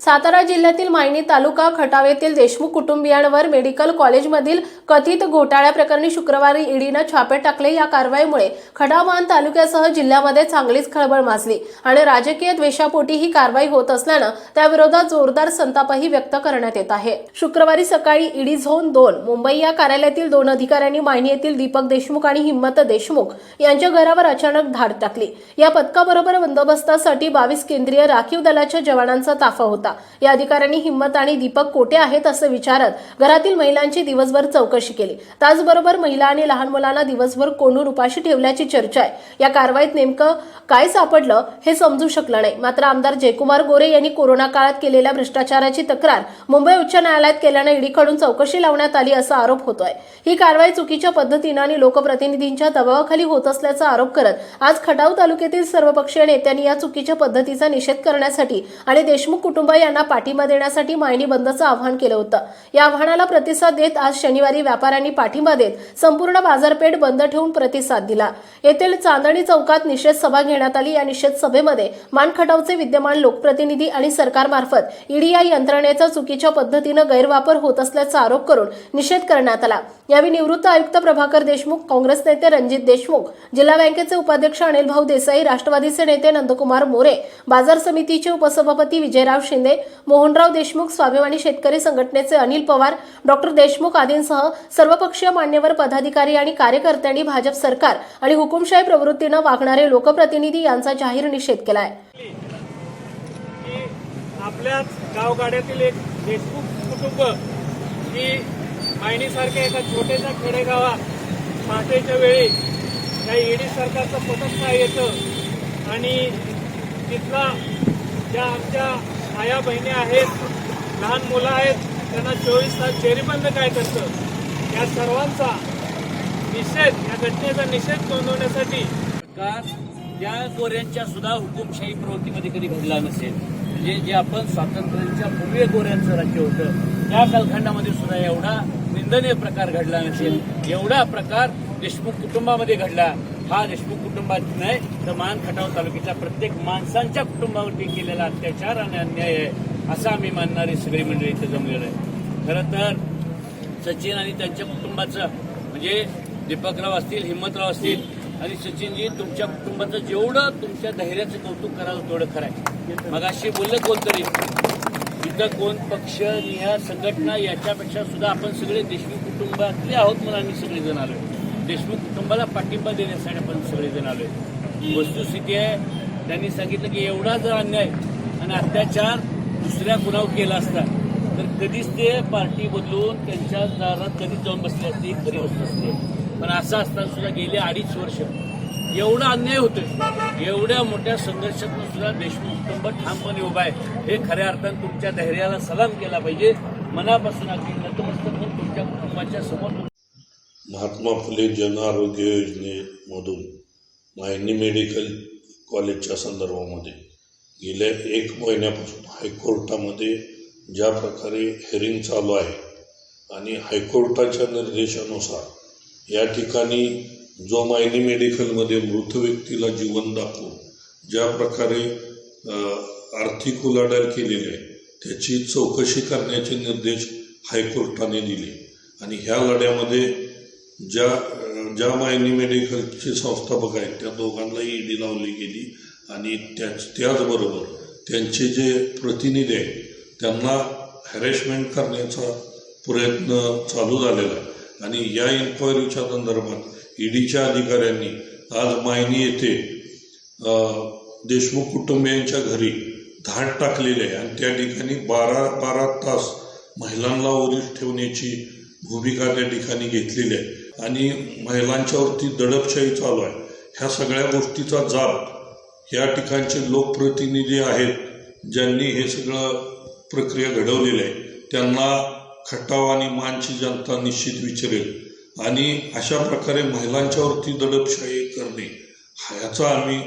Satara जिल्ह्यातील मायणी तालुका खटाव येथील Deshmukh कुटुंबियांवर medical कॉलेजमधील कथित घोटाळ्याप्रकरणी शुक्रवारी ईडीनं छापे टाकले या कारवाईमुळे खटावमान तालुक्यासह जिल्ह्यामध्ये चांगलीच खळबळ माजली आणि राजकीय द्वेषापोटी ही कारवाई होत असल्यानं त्याविरोधात जोरदार संतापही व्यक्त करण्यात येत आहे. शुक्रवारी सकाळी ईडी झोन दोन मुंबई या कार्यालयातील दोन अधिकाऱ्यांनी मायणी येथील दीपक देशमुख आणि हिम्मत देशमुख यांच्या घरावर अचानक धाड टाकली. या पथकाबरोबर बंदोबस्तासाठी बावीस केंद्रीय राखीव दलाच्या जवानांचा ताफा होता. होता. या अधिकाऱ्यांनी हिंमत आणि दीपक कोठे आहेत असं विचारत घरातील महिलांची दिवसभर चौकशी केली. त्याचबरोबर महिला आणि लहान मुलांना दिवसभर कोंडून उपाशी ठेवल्याची चर्चा आहे. या कारवाईत नेमकं काय सापडलं हे समजू शकलं नाही. मात्र आमदार जयकुमार गोरे यांनी कोरोना काळात केलेल्या भ्रष्टाचाराची तक्रार मुंबई उच्च न्यायालयात केल्यानं ईडीकडून चौकशी लावण्यात आली असा आरोप होतोय. ही कारवाई चुकीच्या पद्धतीनं आणि लोकप्रतिनिधींच्या दबावाखाली होत असल्याचा आरोप करत आज खटाव तालुक्यातील सर्वपक्षीय नेत्यांनी या चुकीच्या पद्धतीचा निषेध करण्यासाठी आणि देशमुख कुटुंब यांना पाठिंबा देण्यासाठी मायणी बंदचं आवाहन केलं होतं. या आव्हानाला प्रतिसाद देत आज शनिवारी व्यापाऱ्यांनी पाठिंबा देत संपूर्ण बाजारपेठ बंद ठेवून प्रतिसाद दिला. येथील चांदणी चौकात निषेध सभा घेण्यात आली. या निषेध सभेमध्ये मानखटावचे विद्यमान लोकप्रतिनिधी आणि सरकारमार्फत ईडी या यंत्रणेचा चुकीच्या पद्धतीनं गैरवापर होत असल्याचा आरोप करून निषेध करण्यात आला. यावेळी निवृत्त आयुक्त प्रभाकर देशमुख काँग्रेस नेते रणजित देशमुख जिल्हा बँकेचे उपाध्यक्ष अनिल भाऊ देसाई राष्ट्रवादीचे नेते नंदकुमार मोरे बाजार समितीचे उपसभापती विजयराव शिंदे मोहनराव देशमुख स्वाभिमानी शेतकरी संघटनेचे अनिल पवार डॉक्टर देशमुख आदींसह सर्वपक्षीय मान्यवर पदाधिकारी आणि कार्यकर्त्यांनी भाजप सरकार आणि हुकुमशाही प्रवृत्तीनं वागणारे लोकप्रतिनिधी यांचा जाहीर निषेध केलाय. की आपल्याच गावगाड्यातील एक देशमुख कुटुंब ही मायणीसारख्या एका छोट्याशा खेडेगावात पहाटेच्या वेळी त्या ईडी सरकारचं पथक काय येतं आणि तिथला ज्या आमच्या आया बहिणी आहेत लहान मुलं आहेत त्यांना चोवीस तास चेरीबंद काय करतं? या सर्वांचा निषेध या घटनेचा निषेध नोंदवण्यासाठी सरकार या गोऱ्यांच्या सुद्धा हुकुमशाही प्रवृत्तीमध्ये कधी घडला नसेल. म्हणजे जे आपण स्वातंत्र्याच्या पूर्वी गोऱ्यांचं राज्य होतं त्या कालखंडामध्ये सुद्धा एवढा निंदनीय प्रकार घडला नसेल. एवढा प्रकार देशमुख कुटुंबामध्ये घडला. हा देशमुख कुटुंबात नाही तर मान खटाव तालुक्याच्या प्रत्येक माणसांच्या कुटुंबावरती केलेला अत्याचार आणि अन्याय आहे असं आम्ही मानणारी सगळी मंडळी इथं जमलेलं आहे खरं तर सचिन आणि त्यांच्या कुटुंबाचं म्हणजे दीपकराव असतील हिंमतराव असतील आणि सचिनजी तुमच्या कुटुंबाचं जेवढं तुमच्या धैर्याचं कौतुक करावं तेवढं करायचं मग अशी बोललं कोणतरी इथं कोण पक्ष निहा संघटना याच्यापेक्षा सुद्धा आपण सगळे देशमुख कुटुंबातले आहोत म्हणून आम्ही सगळेजण आहे देशमुख कुटुंबाला पाठिंबा देण्यासाठी आपण सगळेजण आलोय. वस्तुस्थिती आहे. त्यांनी सांगितलं की एवढा जर अन्याय आणि अत्याचार दुसऱ्या कुणावर केला असता तर कधीच ते पार्टी बदलून त्यांच्या दारात कधीच जाऊन बसले असते ही खरी वस्तू असते. पण असं असताना सुद्धा गेले अडीच वर्ष. एवढा अन्याय होतोय. एवढ्या मोठ्या संघर्षातून सुद्धा देशमुख कुटुंब ठामपणे उभा आहे. हे खऱ्या अर्थानं तुमच्या धैर्याला सलाम केला पाहिजे. मनापासून अगदी नतमस्तक होऊन तुमच्या कुटुंबाच्या समोर महात्मा फुले जन आरोग्य योजनेमधून मायनी मेडिकल कॉलेजच्या संदर्भामध्ये गेल्या एक महिन्यापासून हायकोर्टामध्ये ज्या प्रकारे हेरिंग चालू आहे आणि हायकोर्टाच्या निर्देशानुसार या ठिकाणी जो मायनी मेडिकलमध्ये मृत व्यक्तीला जीवन दाखवून ज्या प्रकारे आर्थिक उलाढाल केलेली आहे त्याची चौकशी करण्याचे निर्देश हायकोर्टाने दिले. आणि ह्या लढ्यामध्ये ज्या ज्या मायनी मेडिकलचे संस्थापक आहेत त्या दोघांनाही ईडी लावली गेली आणि त्याच त्याचबरोबर त्यांचे जे प्रतिनिधी आहेत त्यांना हॅरेसमेंट करण्याचा प्रयत्न चालू झालेला आहे. आणि या इन्क्वायरीच्या संदर्भात ईडीच्या अधिकाऱ्यांनी आज मायनी येथे देशमुख कुटुंबियांच्या घरी धाड टाकलेली आहे. आणि त्या ठिकाणी बारा बारा तास महिलांना ओरीस ठेवण्याची भूमिका त्या ठिकाणी घेतलेली आहे. आणि महिलांच्यावरती दडपशाही चालू आहे. ह्या सगळ्या गोष्टीचा जाब या ठिकाणचे लोकप्रतिनिधी आहेत ज्यांनी हे सगळं प्रक्रिया घडवलेली आहे. त्यांना खटाव आणि मानची जनता निश्चित विचारेल. आणि अशा प्रकारे महिलांच्यावरती दडपशाही करणे ह्याचा आम्ही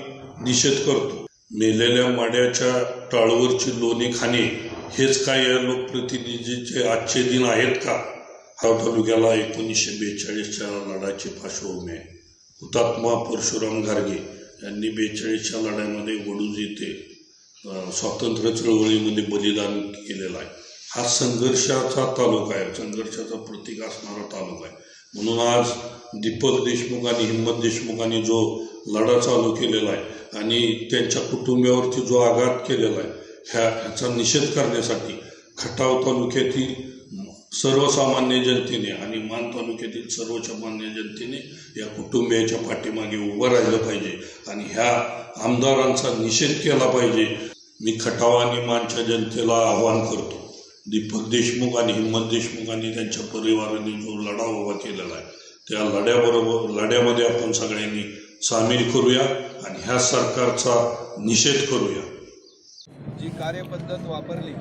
निषेध करतो. मेलेल्या माड्याच्या टाळवरची लोणी खाणे हेच काय या लोकप्रतिनिधीचे आजचे दिन आहेत का? हा तालुक्याला एकोणीसशे बेचाळीसच्या लढाची पार्श्वभूमी आहे. हुतात्मा परशुराम घारगे यांनी बेचाळीसच्या लढ्यामध्ये वडूज येथे स्वातंत्र्य चळवळीमध्ये बलिदान केलेलं आहे. हा संघर्षाचा तालुका आहे. संघर्षाचा प्रतीक असणारा तालुका आहे. म्हणून आज दीपक देशमुख आणि देशमुखांनी जो लढा चालू केलेला आहे आणि त्यांच्या कुटुंबियावरती जो आघात केलेला आहे ह्या ह्याचा निषेध करण्यासाठी खटाव तालुक्यातील सर्वसामान्य जनतेने आणि मान तालुक्यातील सर्वसामान्य जनतेने या कुटुंबियाच्या पाठीमागे उभं राहिलं पाहिजे आणि ह्या आमदारांचा निषेध केला पाहिजे. मी खटाव आणि मानच्या जनतेला आवाहन करतो. दीपक देशमुख आणि हिम्मत आणि त्यांच्या परिवाराने जो लढा उभा केलेला आहे त्या लढ्याबरोबर लढ्यामध्ये आपण सगळ्यांनी सामील करूया आणि ह्या सरकारचा निषेध करूया. जी कार्यपद्धत वापरली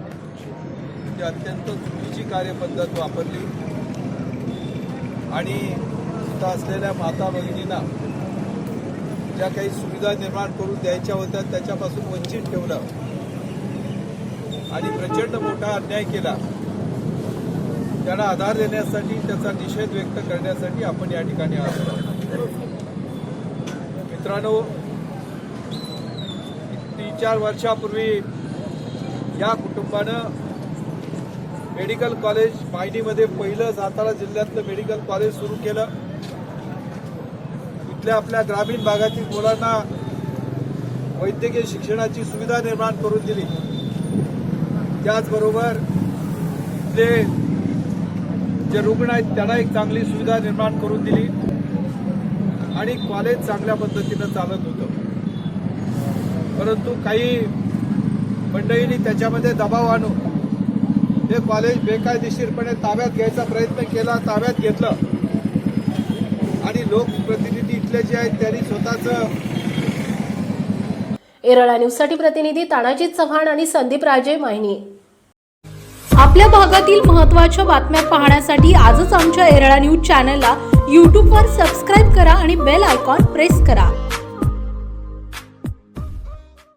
ती अत्यंत चुकीची कार्यपद्धत वापरली. आणि तिथं असलेल्या माता भगिनींना ज्या काही सुविधा निर्माण करून द्यायच्या होत्या त्याच्यापासून वंचित ठेवलं. आणि प्रचंड मोठा अन्याय केला. त्यांना आधार देण्यासाठी त्याचा निषेध व्यक्त करण्यासाठी आपण या ठिकाणी आलो. आहोत. मित्रांनो तीन चार वर्षापूर्वी या कुटुंबानं मेडिकल कॉलेज मायनीमध्ये पहिलं सातारा जिल्ह्यातलं मेडिकल कॉलेज सुरू केलं. इथल्या आपल्या ग्रामीण भागातील मुलांना वैद्यकीय शिक्षणाची सुविधा निर्माण करून दिली. त्याचबरोबर इथले जे रुग्ण आहेत त्यांना एक चांगली सुविधा निर्माण करून दिली. आणि कॉलेज चांगल्या पद्धतीनं चालत होतं. परंतु काही मंडळींनी त्याच्यामध्ये दबाव आणून हे कॉलेज बेकायदेशीरपणे ताब्यात घ्यायचा प्रयत्न केला ताब्यात घेतलं. आणि लोकप्रतिनिधी इथले जे आहेत त्यांनी स्वतःचं एरळा न्यूजसाठी प्रतिनिधी तानाजी चव्हाण आणि संदीप राजे माहिनी. आपल्या भागातील महत्त्वाच्या बातम्या पाहण्यासाठी आजच आमच्या एरळा न्यूज चॅनलला यूट्यूबवर सबस्क्राईब करा आणि बेल आयकॉन प्रेस करा.